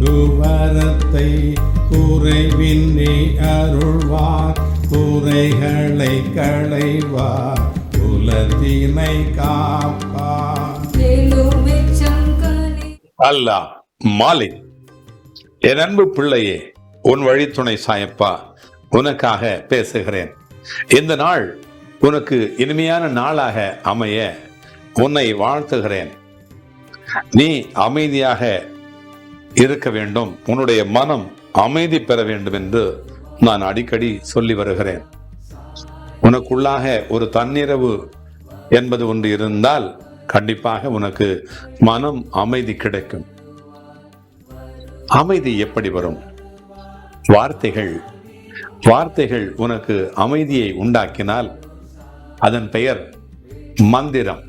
குவரத்தை குறைவின்றி அருள்வார். குறைகளை களைவார். குலத்தினை காப்பார். அல்லாஹ் மாலிக் என் அன்பு பிள்ளையே உன் வழித்துணை சாயப்பா உனக்காக பேசுகிறேன். இந்த நாள் உனக்கு இனிமையான நாளாக அமைய உன்னை வாழ்த்துகிறேன். நீ அமைதியாக இருக்க வேண்டும். உன்னுடைய மனம் அமைதி பெற வேண்டும் என்று நான் அடிக்கடி சொல்லி வருகிறேன். உனக்குள்ளாக ஒரு தன்னிரவு என்பது ஒன்று இருந்தால் கண்டிப்பாக உனக்கு மனம் அமைதி கிடைக்கும். அமைதி எப்படி வரும்? வார்த்தைகள். வார்த்தைகள் உனக்கு அமைதியை உண்டாக்கினால் அதன் பெயர் மந்திரம்.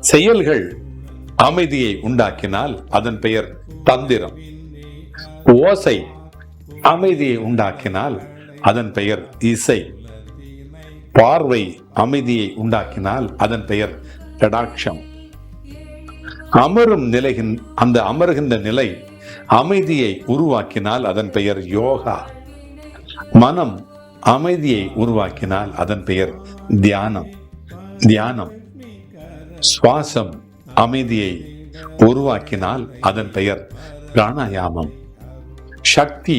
செயல்கள் அமைதியை உண்டாக்கினால் அதன் பெயர் தந்திரம். ஓசை அமைதியை உண்டாக்கினால் அதன் பெயர் இசை. பார்வை அமைதியை உண்டாக்கினால் அதன் பெயர் கடாட்சம். அமரும் நிலையின் அந்த அமருகின்ற நிலை அமைதியை உருவாக்கினால் அதன் பெயர் யோகா. மனம் அமைதியை உருவாக்கினால் அதன் பெயர் தியானம். தியானம். சுவாசம் அமைதியை உருவாக்கினால் அதன் பெயர் பிராணாயாமம். சக்தி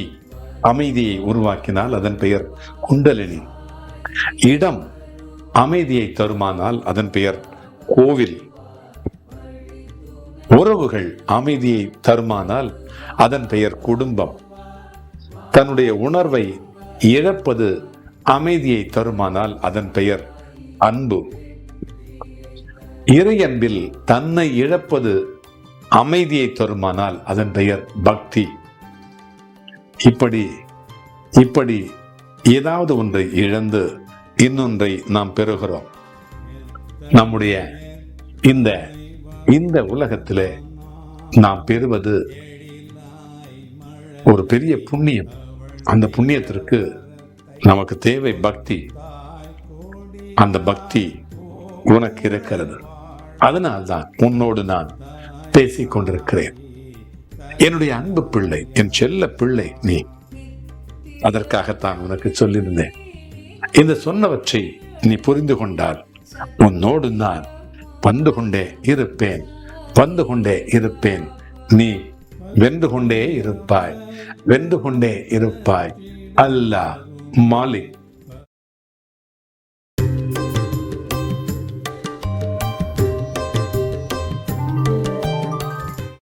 அமைதியை உருவாக்கினால் அதன் பெயர் குண்டலினி. இடம் அமைதியை தருமானால் அதன் பெயர் கோவில். உறவுகள் அமைதியை தருமானால் அதன் பெயர் குடும்பம். தன்னுடைய உணர்வை இழப்பது அமைதியை தருமானால் அதன் பெயர் அன்பு. இறை அன்பில் தன்னை இழப்பது அமைதியை தருமானால் அதன் பெயர் பக்தி. இப்படி இப்படி ஏதாவது ஒன்றை இழந்து இன்னொன்றை நாம் பெறுகிறோம். நம்முடைய இந்த இந்த உலகத்திலே நாம் பெறுவது ஒரு பெரிய புண்ணியம். அந்த புண்ணியத்திற்கு நமக்கு தேவை பக்தி. அந்த பக்தி உனக்கு இருக்கிறது. அதனால்தான் உன்னோடு நான் பேசிக் கொண்டிருக்கிறேன் என்னுடைய அன்பு பிள்ளை என் செல்ல பிள்ளை நீ. அதற்காகத்தான் உனக்கு சொல்லியிருந்தேன். இந்த சொன்னவற்றை நீ புரிந்து கொண்டால் உன்னோடு நான் வந்து கொண்டே இருப்பேன் வந்து கொண்டே இருப்பேன். நீ வென்று கொண்டே இருப்பாய் வென்று கொண்டே இருப்பாய். அல்லாஹ் மாலிக்.